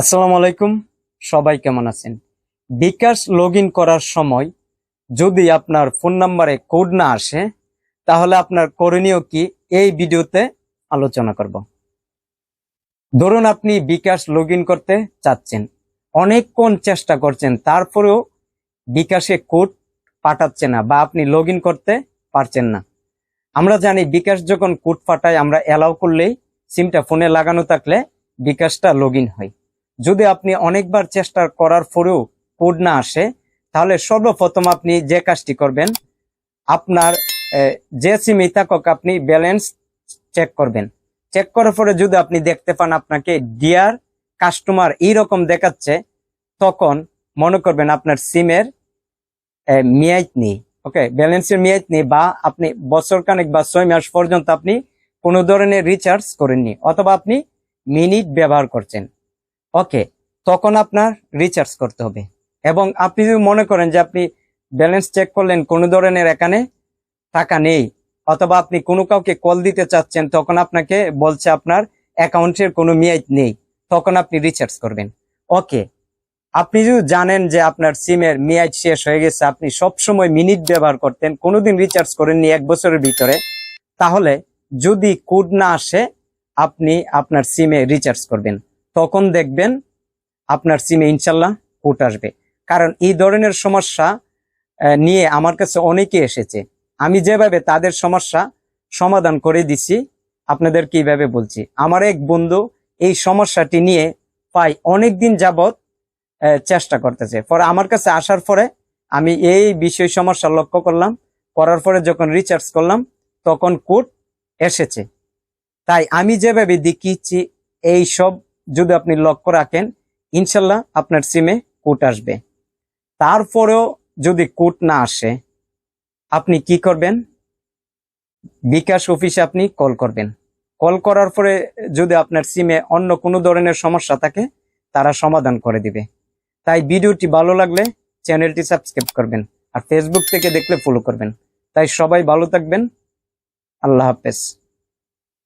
আসসালামু আলাইকুম, সবাই কেমন আছেন? বিকাশ লগ করার সময় যদি আপনার ফোন নাম্বারে কোড না আসে, তাহলে আপনার করণীয় কি? এই ভিডিওতে আলোচনা করব। ধরুন আপনি বিকাশ লগ করতে চাচ্ছেন। অনেকক্ষণ চেষ্টা করছেন, তারপরেও বিকাশে কোড পাঠাচ্ছে না বা আপনি লগ করতে পারছেন না। আমরা জানি বিকাশ যখন কোড পাঠায়, আমরা অ্যালাউ করলেই সিমটা ফোনে লাগানো থাকলে বিকাশটা লগ হয়। যদি আপনি অনেকবার চেষ্টা করার পরেও কোড না আসে, তাহলে সর্বপ্রথম আপনি যে কাজটি করবেন, আপনার যে সিমই থাকুক, আপনি ব্যালেন্স চেক করবেন। চেক করার পরে যদি আপনি দেখতে পান আপনাকে ডিয়ার কাস্টমার এইরকম দেখাচ্ছে, তখন মনে করবেন আপনার সিমের মেয়াদ নেই, ওকে? ব্যালেন্সের মেয়াদ নেই বা আপনি বছর কানেক বা ছয় মাস পর্যন্ত আপনি কোনো ধরনের রিচার্জ করেননি অথবা আপনি মিনিট ব্যবহার করছেন। ওকে, তখন আপনার রিচার্জ করতে হবে। এবং আপনি যদি মনে করেন যে আপনি ব্যালেন্স চেক করলেন কোনো ধরনের এখানে টাকা নেই, অথবা আপনি কোনো কাউকে কল দিতে চাচ্ছেন, তখন আপনাকে বলছে আপনার অ্যাকাউন্টের কোনো মেয়াদ নেই, তখন আপনি রিচার্জ করবেন। ওকে, আপনি যদি জানেন যে আপনার সিমের মেয়াদ শেষ হয়ে গেছে, আপনি সব সময় মিনিট ব্যবহার করতেন, কোনোদিন রিচার্জ করেননি এক বছরের ভিতরে, তাহলে যদি কোড না আসে, আপনি আপনার সিমে রিচার্জ করবেন। তখন দেখবেন আপনার সিমে ইনশাল্লাহ কোড আসবে। কারণ এই ধরনের সমস্যা নিয়ে আমার কাছে অনেকে এসেছে। আমি যেভাবে তাদের সমস্যা সমাধান করে দিছি আপনাদের কীভাবে বলছি। আমার এক বন্ধু এই সমস্যাটি নিয়ে প্রায় অনেক দিন আহ, চেষ্টা করতেছে। পরে আমার কাছে আসার পরে আমি এই বিষয় সমস্যা লক্ষ্য করলাম। করার পরে যখন রিচার্জ করলাম তখন কোড এসেছে। তাই আমি যেভাবে দেখিয়েছি এই সব যদি আপনি লক্ষ্য রাখেন, ইনশাল্লাহ আপনার সিমে কোড আসবে। তারপরেও যদি কোড না আসে, আপনি কি করবেন? বিকাশ অফিসে আপনি কল করবেন। কল করার পরে যদি আপনার সিমে অন্য কোনো ধরনের সমস্যা থাকে, তারা সমাধান করে দিবে। তাই ভিডিওটি ভালো লাগলে চ্যানেলটি সাবস্ক্রাইব করবেন আর ফেসবুক থেকে দেখলে ফলো করবেন। তাই সবাই ভালো থাকবেন। আল্লাহ হাফেজ।